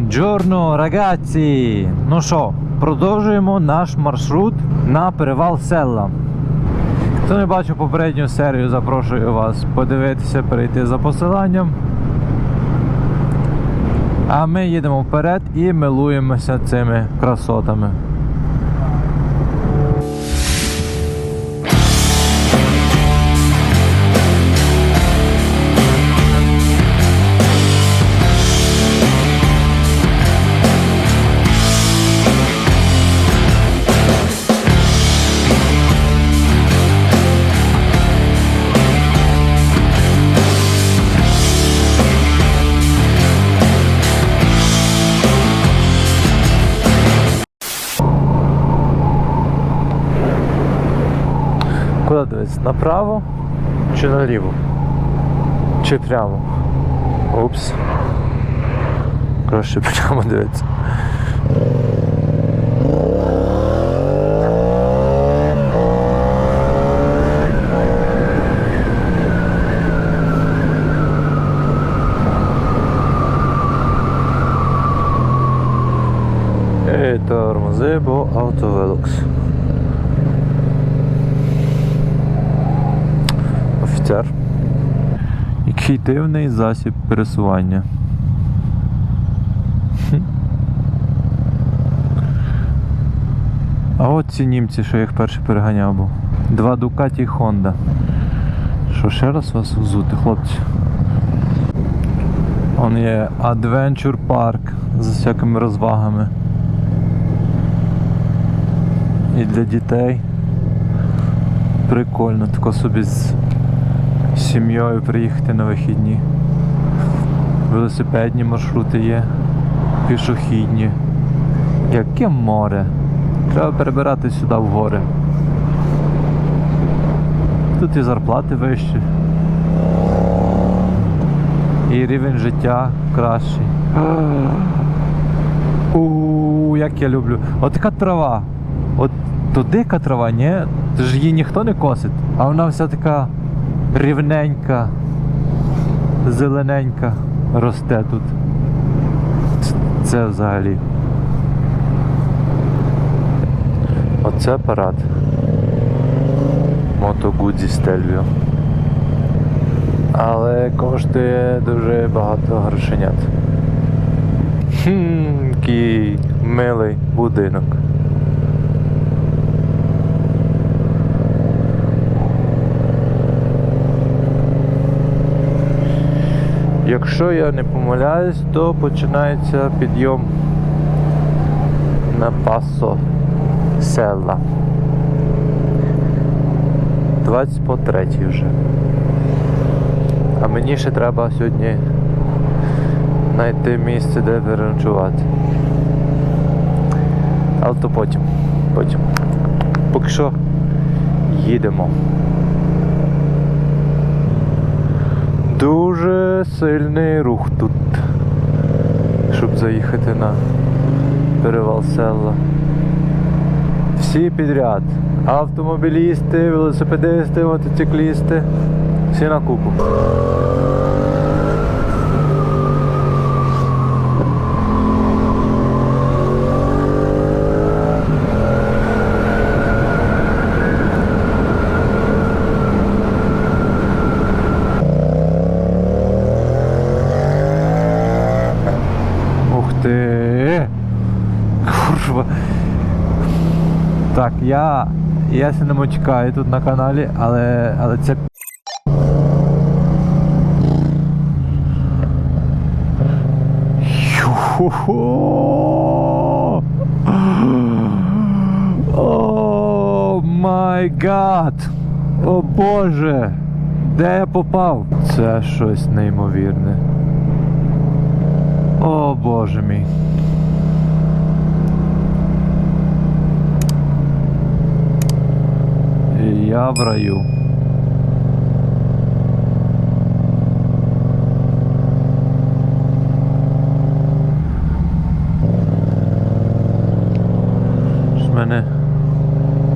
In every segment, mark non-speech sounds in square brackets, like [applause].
Бонджорно, ragazzi! Ну що, продовжуємо наш маршрут на перевал Селла. Хто не бачив попередню серію, запрошую вас подивитися, перейти за посиланням. А ми їдемо вперед і милуємося цими красотами. Куди? Направо чи наліво? Чи прямо? Упс. Краще прямо дивитися. І тормози, бо автовелокс. Який дивний засіб пересування. А от ці німці, що я їх перший переганяв був. Два Дукаті і Honda. Що ще раз вас взути, хлопці? Он є Adventure Park з всякими розвагами. І для дітей. Прикольно, тако собі з сім'єю приїхати на вихідні. Велосипедні маршрути є, пішохідні. Яке море. Треба перебирати сюди в гори. Тут і зарплати вищі. І рівень життя кращий. У, як я люблю. От така трава. От то дика трава, ні? Це ж її ніхто не косить, а вона вся така рівненька, зелененька росте тут. Це взагалі. Оце парад. Мото Гудзі Стельвіо. Але коштує дуже багато грошенят. Хм, який милий будинок. Якщо я не помиляюсь, то починається підйом на пасо села. 20 по 3 вже. А мені ще треба сьогодні знайти місце, де переночувати. Але то потім. Потім. Поки що їдемо. Сильний рух тут, щоб заїхати на перевал села. Всі підряд. Автомобілісти, велосипедисти, мотоциклісти. Всі на купу. Так, я. Я се не мочкаю тут на каналі, але. але це. О май гад! О Боже! Де я попав? Це щось неймовірне. О боже мій. І Я в раю. В мене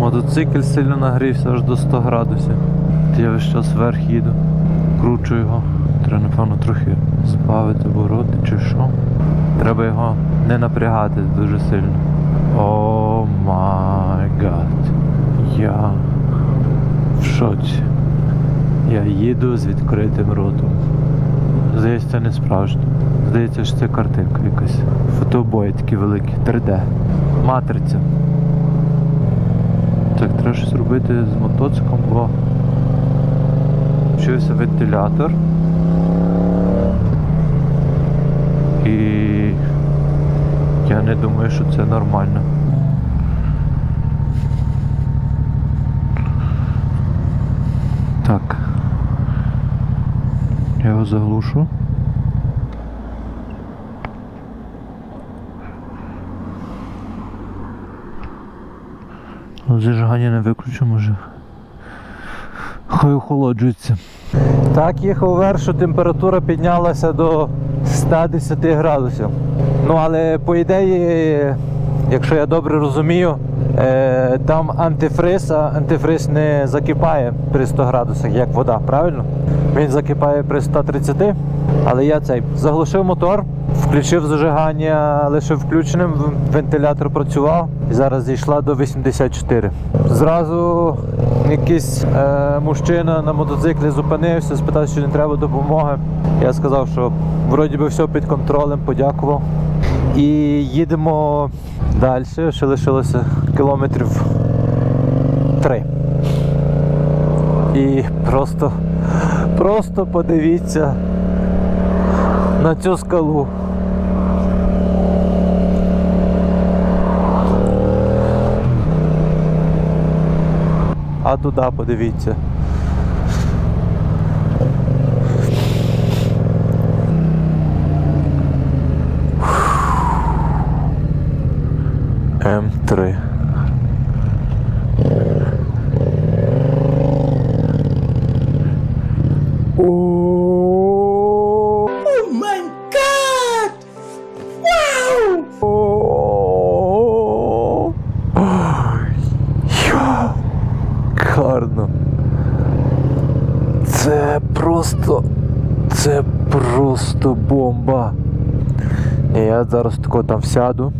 мотоцикл сильно нагрівся аж до 100 градусів. Я весь час вверх їду, кручу його. Треба, напевно, трохи збавити обороти чи що. Треба його не напрягати дуже сильно. О май гад. Я шоці. Я їду з відкритим ротом. Здається, це не справжнє. Здається, що це картинка якась. Фотобої такі великі, 3D. Матриця. Так, треба щось робити з мотоциклом, бо включився вентилятор. І я не думаю, що це нормально. Так. Я його заглушу. Зажигання не виключу, може. Хай охолоджується. Так, їхав вверх, що температура піднялася до 110 градусів. Ну, але по ідеї, якщо я добре розумію, там антифриз, а антифриз не закипає при 100 градусах, як вода, правильно? Він закипає при 130, але я цей заглушив мотор, включив зажигання лише включеним, вентилятор працював і зараз зійшла до 84. Зразу якийсь е, мужчина на мотоциклі зупинився, спитав, чи не треба допомоги. Я сказав, що вроді би все під контролем, подякував. І їдемо далі, ще лишилося кілометрів три. І просто, просто подивіться на цю скалу. А туди подивіться. М3. О! Wow! Гарно. Це просто. Це просто бомба. Я зараз тако там сяду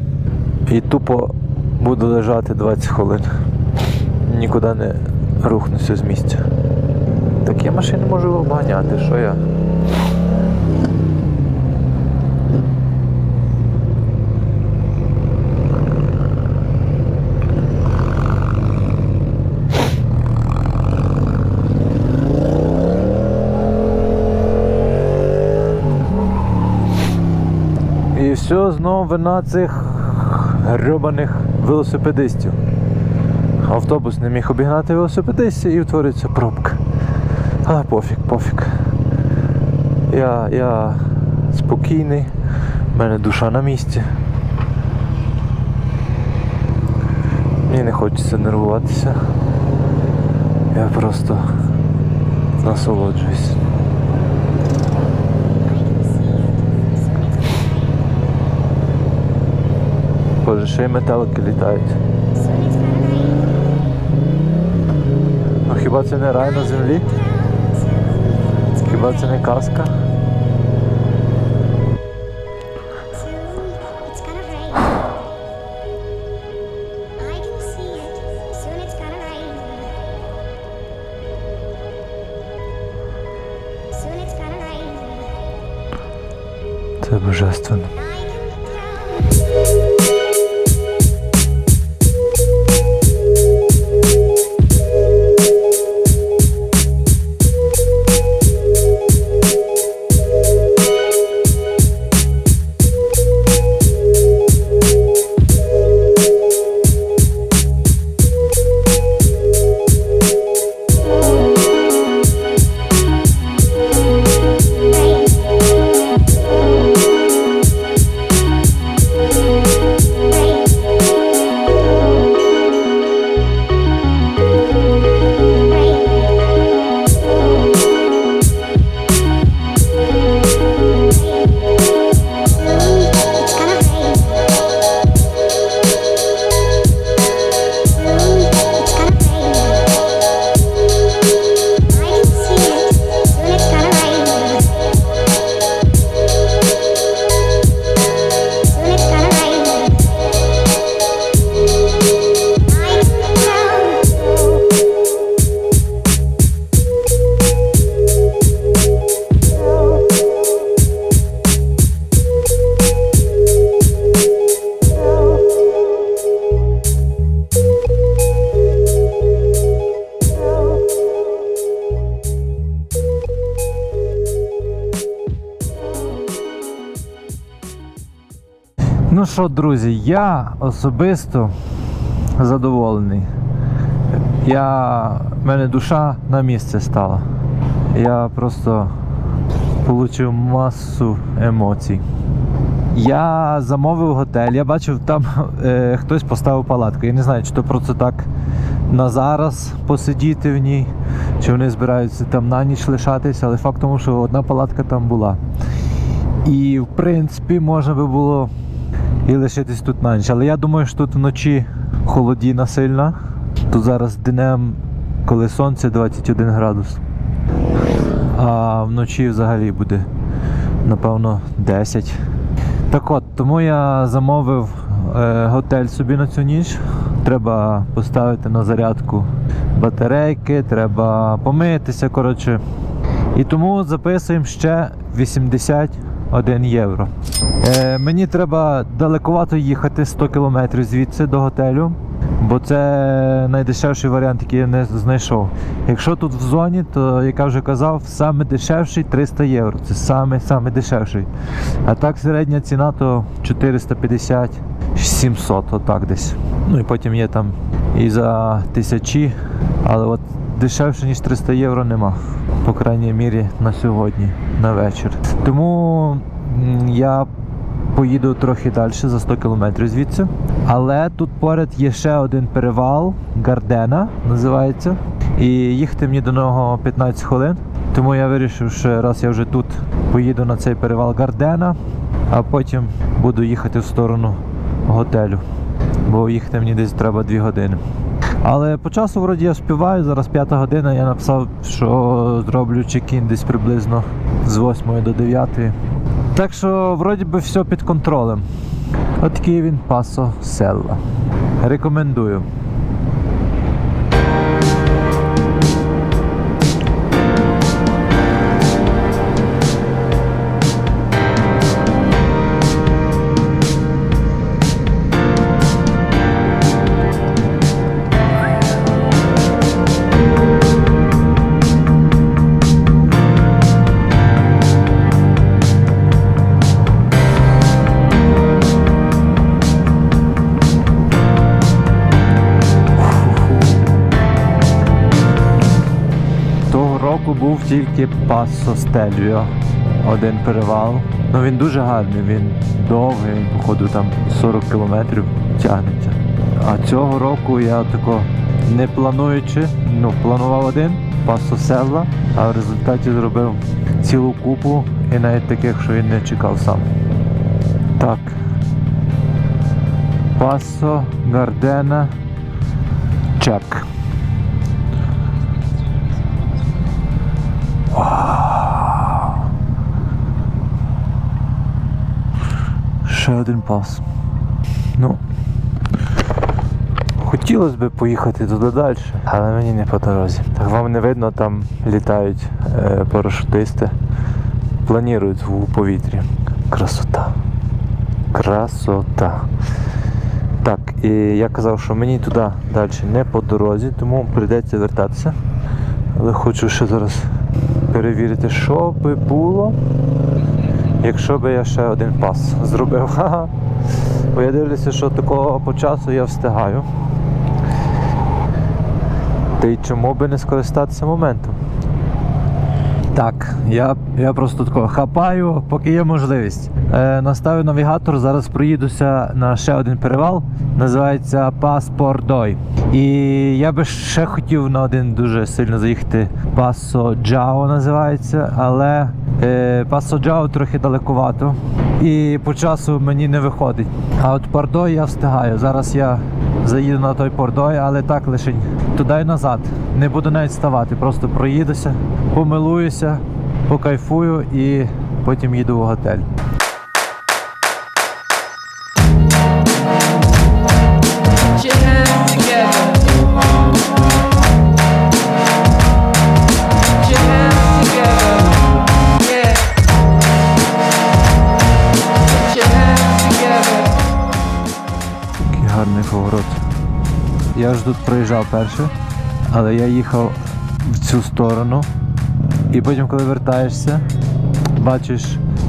і тупо буду лежати 20 хвилин. Нікуди не рухнуся з місця. Так я машини можу обганяти, що я? І все знову вина цих грьобаних велосипедистів. Автобус не міг обігнати велосипедистів і утворюється пробка. А пофіг, пофіг. Я, я спокійний, в мене душа на місці. Мені не хочеться нервуватися. Я просто насолоджуюсь. Боже, ще й метелики літають. Ну хіба це не рай на землі? Хіба це не казка? Що, друзі, я особисто задоволений. Я... в мене душа на місце стала. Я просто отримав масу емоцій. Я замовив готель, я бачив, там е, хтось поставив палатку. Я не знаю, чи то просто так на зараз посидіти в ній, чи вони збираються там на ніч лишатися, але факт тому, що одна палатка там була. І в принципі можна би було і лишитись тут на ніч. Але я думаю, що тут вночі холодіна сильна. Тут зараз днем, коли сонце 21 градус. А вночі взагалі буде, напевно, 10. Так от, тому я замовив е, готель собі на цю ніч. Треба поставити на зарядку батарейки, треба помитися, коротше. І тому записуємо ще 81 євро. Е, мені треба далекувато їхати 100 кілометрів звідси до готелю, бо це найдешевший варіант, який я не знайшов. Якщо тут в зоні, то як я вже казав, саме дешевший 300 євро. Це саме саме дешевший. А так середня ціна то 450 700, отак десь. Ну і потім є там і за тисячі, але от дешевше ніж 300 євро нема. По крайній мірі на сьогодні, на вечір. Тому я поїду трохи далі за 100 кілометрів звідси. Але тут поряд є ще один перевал, Гардена називається. І їхати мені до нього 15 хвилин. Тому я вирішив, що раз я вже тут поїду на цей перевал Гардена, а потім буду їхати в сторону готелю. Бо їхати мені десь треба 2 години. Але по часу вроді я співаю, зараз п'ята година, я написав, що зроблю чекін десь приблизно з 8 до 9. Так що вроді би все під контролем. От такий пасо селла. Рекомендую. Тільки Пассо Стельвіо, один перевал. Ну він дуже гарний, він довгий, він, походу там 40 кілометрів тягнеться. А цього року я тако не плануючи, ну планував один Пассо Селла, а в результаті зробив цілу купу і навіть таких, що він не чекав сам. Так. Пассо Гардена Чек. Ще один пас. Ну. Хотілося б поїхати туди далі, але мені не по дорозі. Так вам не видно, там літають е, парашутисти, планують у повітрі. Красота. Красота. Так, і я казав, що мені туди далі не по дорозі, тому прийдеться вертатися. Але хочу ще зараз перевірити, що би було, якщо би я ще один пас зробив. [laughs] Бо я дивлюся, що такого по часу я встигаю. Та й чому би не скористатися моментом? Так, я, я просто тако хапаю, поки є можливість. Е, наставив навігатор, зараз проїдуся на ще один перевал, називається Паспордой. І я би ще хотів на один дуже сильно заїхати. Пасо Джао називається, але е, трохи далекувато. І по часу мені не виходить. А от Пардой я встигаю. Зараз я заїду на той Пордой, але так лише туди і назад. Не буду навіть ставати, просто проїдуся, помилуюся, покайфую і потім їду в готель. Я ж тут проїжджав перше, але я їхав в цю сторону. І потім, коли вертаєшся, бачиш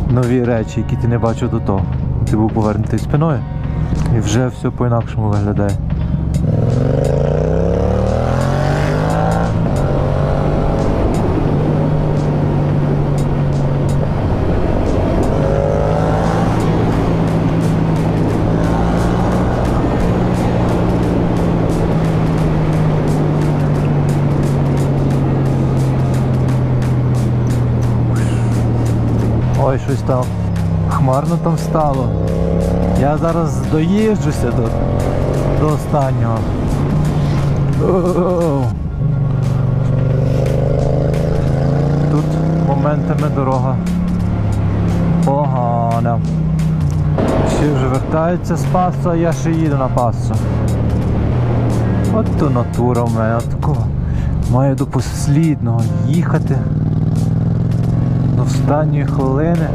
нові речі, які ти не бачив до того. ти був повернутий спиною. І вже все по-інакшому виглядає. Там хмарно там стало. Я зараз доїжджуся до, до останнього. Тут моментами дорога погана. Всі вже вертаються з пасу, а я ще їду на пасу. От то натура в мене, такого. Маю до послідного їхати до останньої хвилини,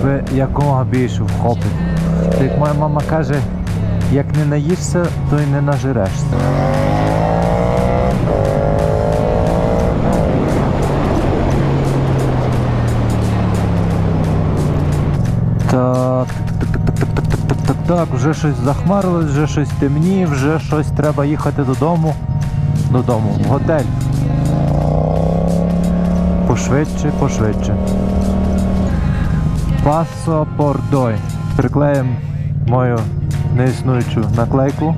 тебе якомога більше вхопить. То як моя мама каже, як не наїшся, то й не нажирешся. Так, так, вже щось захмарилось, вже щось темні, вже щось треба їхати додому. Додому, в готель. Пошвидше, пошвидше. Пасо Пордой. Приклеїмо мою неіснуючу наклейку.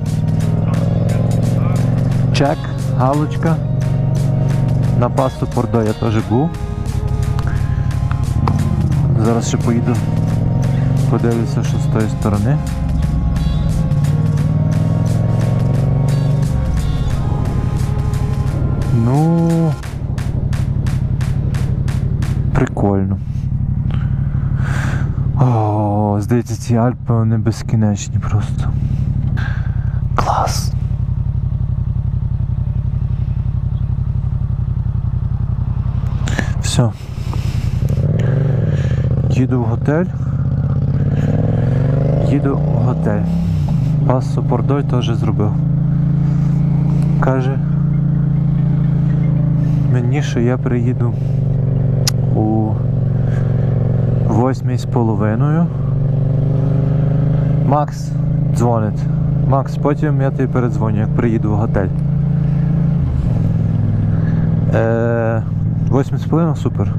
Чек, галочка. На пасо Пордой я теж був. Зараз ще поїду. Подивлюся, що з тої сторони. Ну. Прикольно. О, здається, ці Альпи вони безкінечні просто. Клас. Все. Їду в готель. Їду в готель. Пасо Пордой теж зробив. Каже, мені, що я приїду у восьмій з половиною. Макс дзвонить. Макс, потім я тобі передзвоню, як приїду в готель. Е, восьмій з половиною, супер.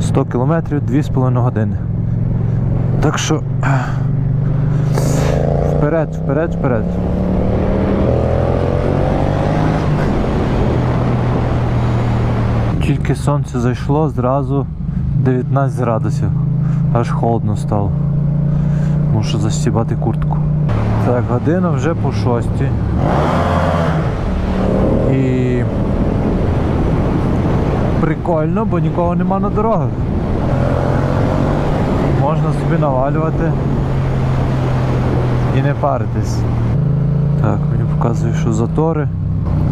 100 кілометрів, 2,5 години. Так що. Вперед, вперед, вперед. Тільки сонце зайшло, зразу 19 градусів. Аж холодно стало. Мушу застібати куртку. Так, година вже по шостій. І прикольно, бо нікого нема на дорогах. Можна собі навалювати і не паритись. Так, мені показує, що затори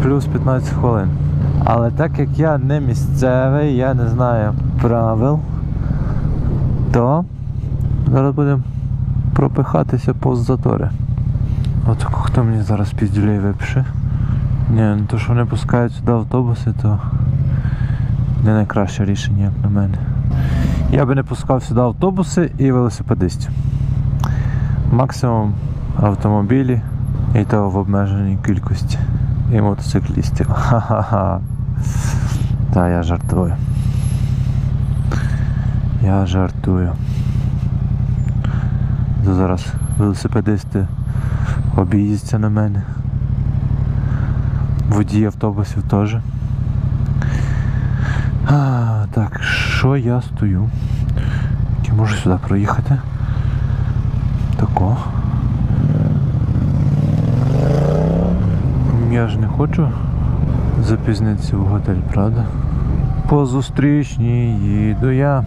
плюс 15 хвилин. Але так як я не місцевий, я не знаю правил, то зараз будемо пропихатися повз затори. От хто мені зараз піздюлей випише. Ні, ну то що вони пускають сюди автобуси, то не найкраще рішення, як на мене. Я би не пускав сюди автобуси і велосипедистів. Максимум автомобілі і то в обмеженій кількості. І мотоциклістів. Ха-ха-ха. Та я жартую. Я жартую. Зараз велосипедисти об'їздяться на мене. Водії автобусів теж. А, так, що я стою? Чи можу сюди проїхати? Тако. Я ж не хочу запізнитися в готель, правда? По зустрічній їду я.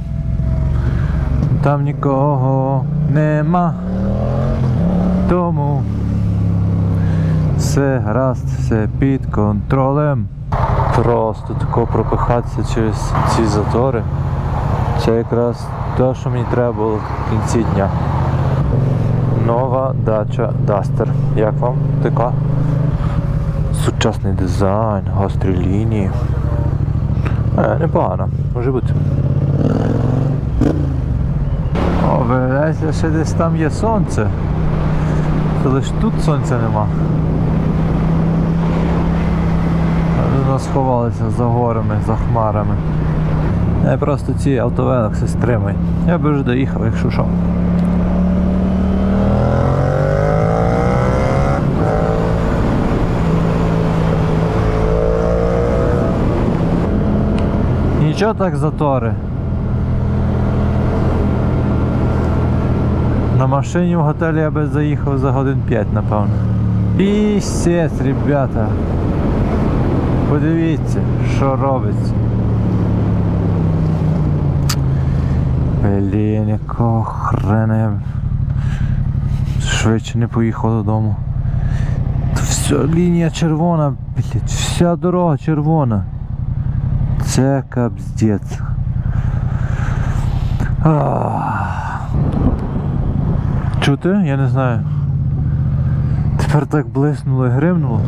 Там нікого нема. Тому все гаразд, все під контролем. Просто тако пропихатися через ці затори. Це якраз те, що мені треба було в кінці дня. Нова дача Duster. Як вам така? Сучасний дизайн, гострі лінії. Е, непогано, може бути. Виявляється, ще десь там є сонце. Це лише тут сонця нема. А Воно сховалося за горами, за хмарами. Я просто ці автовелекси стримай. Я би вже доїхав, якщо що. Нічого так затори. На машині в готелі я би заїхав за годин 5, напевно. Пісець, ребята. Подивіться, що робиться. Блін, якого хрена швидше не поїхав додому. Вся лінія червона, блядь, вся дорога червона. Це капздець. Чути? Я не знаю. Тепер так блиснуло і гримнуло.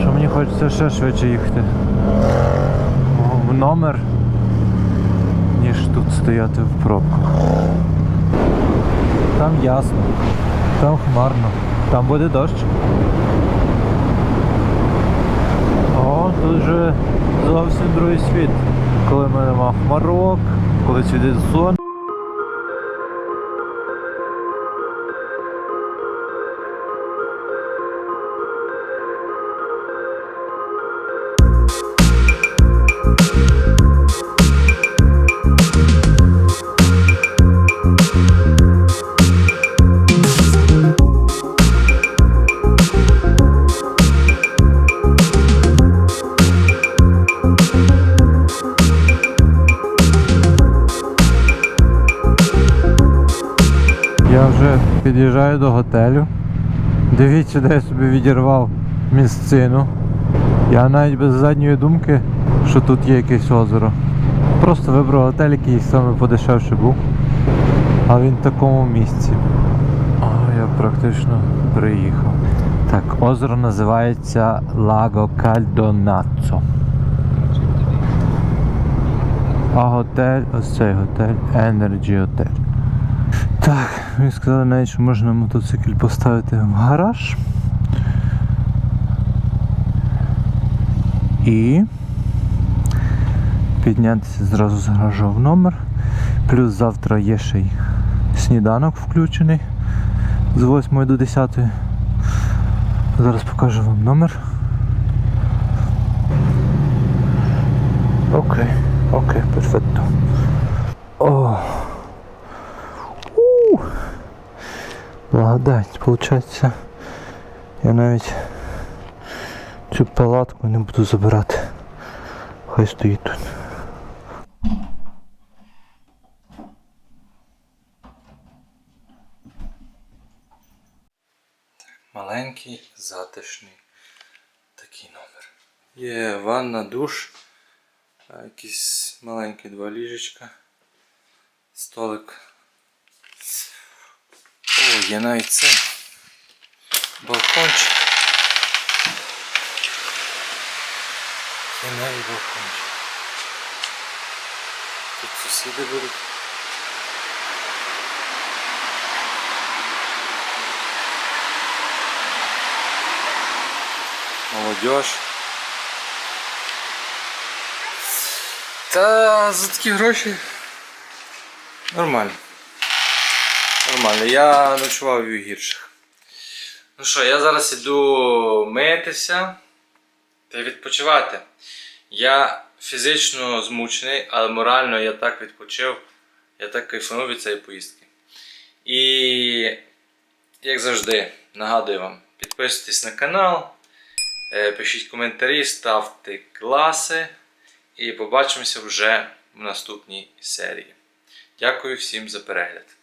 Що мені хочеться ще швидше їхати. В номер, ніж тут стояти в пробку. Там ясно, там хмарно, там буде дощ. О, тут вже зовсім другий світ. Коли ми нема хмарок, коли світить сон. Під'їжджаю до готелю. Дивіться, де я собі відірвав місцину. Я навіть без задньої думки, що тут є якесь озеро. Просто вибрав готель, який саме подешевше був. А він в такому місці. О, я практично приїхав. Так, озеро називається Лаго Кальдонаццо. А готель, ось цей готель Energy Hotel. Так, мені сказали навіть, що можна мотоцикл поставити в гараж. І піднятися зразу з гаражу в номер. Плюс завтра є ще й сніданок включений з 8 до 10. Зараз покажу вам номер. Окей, окей, перфекто. О. У. Благодать, получається. Я навіть цю палатку не буду забирати. Хай стоїть тут. Маленький, затишний такий номер. Є ванна, душ, якісь маленькі два ліжечка, столик. О, є навіть це. Балкончик. Є навіть балкончик. Тут сусіди будуть. Молодежь. Та за такі гроші нормально. Нормально. Я ночував у гірших. Ну що, я зараз іду митися та відпочивати. Я фізично змучений, але морально я так відпочив, я так кайфанув від цієї поїздки. І, як завжди, нагадую вам, підписуйтесь на канал, е, пишіть коментарі, ставте класи. І побачимося вже в наступній серії. Дякую всім за перегляд.